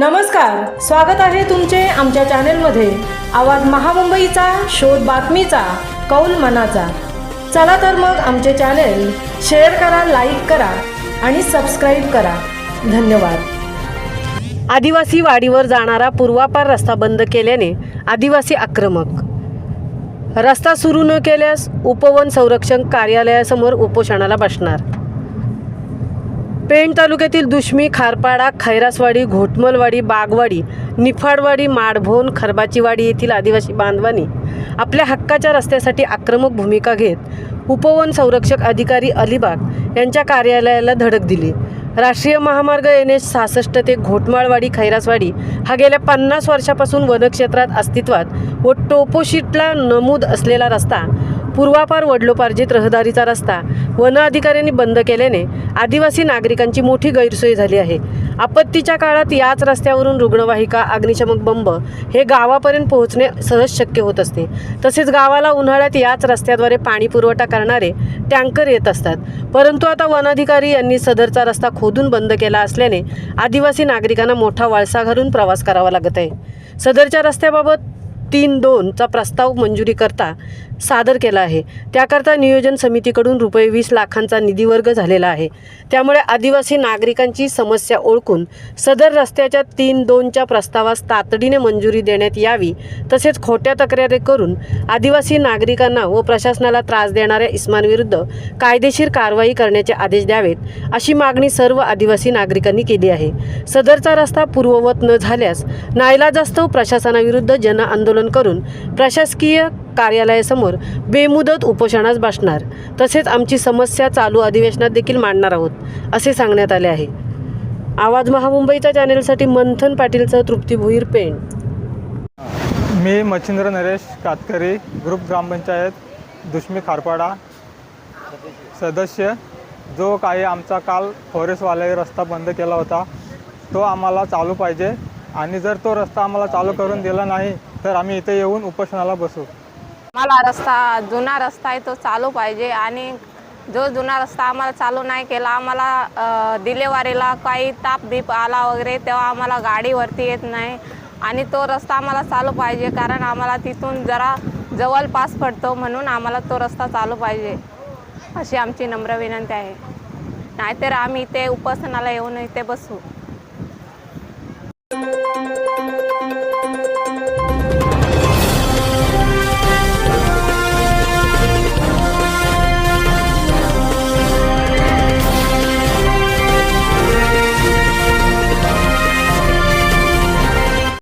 नमस्कार स्वागत आहे तुमचे आमच्या चॅनेलमध्ये. आवाज महामुंबईचा शोध बातमीचा कौल मनाचा. चला तर मग आमचे चॅनेल शेअर करा लाईक करा आणि सबस्क्राईब करा. धन्यवाद. आदिवासी वाडीवर जाणारा पूर्वापार रस्ता बंद केल्याने आदिवासी आक्रमक. रस्ता सुरू न केल्यास उपवन संरक्षण कार्यालयासमोर उपोषणाला बसणार. पेण तालुक्यातील दुष्मी खारपाडा खैरासवाडी घोटमलवाडी बागवाडी निफाडवाडी माडभोन खरबाचीवाडी येथील आदिवासी बांधवांनी आपल्या हक्काच्या रस्त्यासाठी आक्रमक भूमिका घेत उपवन संरक्षक अधिकारी अलिबाग यांच्या कार्यालयाला धडक दिली. राष्ट्रीय महामार्ग एन एच सहासष्ट ते घोटमाळवाडी खैरासवाडी हा गेल्या पन्नास वर्षापासून वनक्षेत्रात अस्तित्वात व टोपोशीटला नमूद असलेला रस्ता पूर्वापार वडलोपार्जित रहदारीचा रस्ता वन अधिकाऱ्यांनी बंद केल्याने आदिवासी नागरिकांची मोठी गैरसोय झाली आहे. आपत्तीच्या काळात याच रस्त्यावरून रुग्णवाहिका अग्निशमक बंब हे गावापर्यंत पोहोचणे सहज शक्य होत असते. तसेच गावाला उन्हाळ्यात याच रस्त्याद्वारे पाणी पुरवठा करणारे टँकर येत असतात. परंतु आता वन अधिकारी यांनी सदरचा रस्ता खोदून बंद केला असल्याने आदिवासी नागरिकांना मोठा वळसा घालून प्रवास करावा लागत आहे. सदरच्या रस्त्याबाबत तीन दोनचा प्रस्ताव मंजुरी करता सादर केला आहे. त्याकरता नियोजन समितीकडून रुपये वीस लाखांचा निधी वर्ग झालेला आहे. त्यामुळे आदिवासी नागरिकांची समस्या ओळखून सदर रस्त्याच्या तीन दोनच्या प्रस्तावास तातडीने मंजुरी देण्यात यावी तसेच खोट्या तक्रारी करून आदिवासी नागरिकांना व प्रशासनाला त्रास देणाऱ्या इस्मानविरुद्ध कायदेशीर कारवाई करण्याचे आदेश द्यावेत अशी मागणी सर्व आदिवासी नागरिकांनी केली आहे. सदरचा रस्ता पूर्ववत न झाल्यास नाईलाजास्तव प्रशासनाविरुद्ध जन आंदोलन करून प्रशासकीय कार्यालयासमोर बेमुदत उपोषणास बसणार. तसेच आमची समस्या चालू अधिवेशनात देखील मांडणार आहोत असे सांगण्यात आले आहे. आवाज महामुंबईच्या चॅनेलसाठी मंथन पाटीलचं तृप्ती भुईर पेण. मी मच्छिंद्र नरेश कातकरी ग्रुप ग्रामपंचायत दुष्मी खारपाडा. सदस्य जो काही आमचा काल फॉरेस्टवाले रस्ता बंद केला होता तो आम्हाला चालू पाहिजे. आणि जर तो रस्ता आम्हाला चालू करून दिला नाही तर आम्ही इथे येऊन उपोषणाला बसू. मला रस्ता जुना रस्ता आहे तो चालू पाहिजे आणि जो जुना रस्ता आम्हाला चालू नाही केला आम्हाला डिलेवारीला काही ताप बीप आला वगैरे तेव्हा आम्हाला गाडीवरती येत नाही आणि तो रस्ता आम्हाला चालू पाहिजे कारण आम्हाला तिथून जरा जवळपास पडतो म्हणून आम्हाला तो रस्ता चालू पाहिजे अशी आमची नम्र विनंती आहे. नाहीतर आम्ही इथे उपासनाला येऊन इथे बसू.